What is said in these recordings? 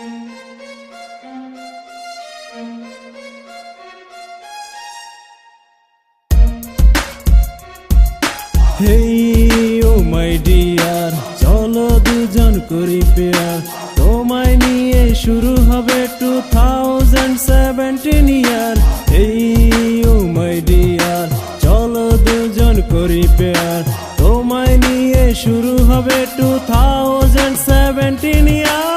Hey, O my dear, চলো দুজন করি পেয়ার তোমায় নিয়ে শুরু হবে টু থাউজেন্ড সেভেন্টিন ইয়ার। এই ও মাই ডিয়ার, চলো দুজন করি পেয়ার তোমায় নিয়ে শুরু হবে টু থাউজেন্ড সেভেন্টিন ইয়ার।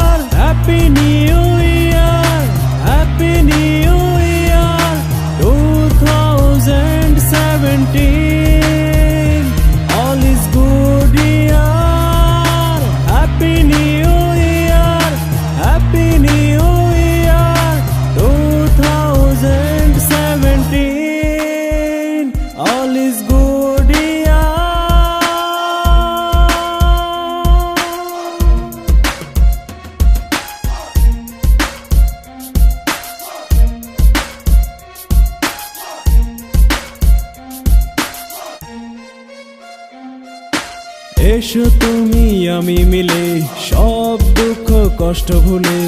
এসো তুমি, আমি মিলে সব দুঃখ কষ্ট ভুলে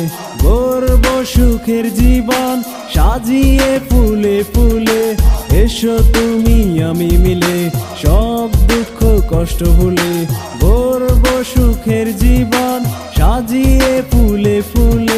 গর্ব সুখের জীবন সাজিয়ে ফুলে ফুলে। এসো তুমি, আমি মিলে সব দুঃখ কষ্ট ভুলে গর্ব সুখের জীবন সাজিয়ে ফুলে ফুলে।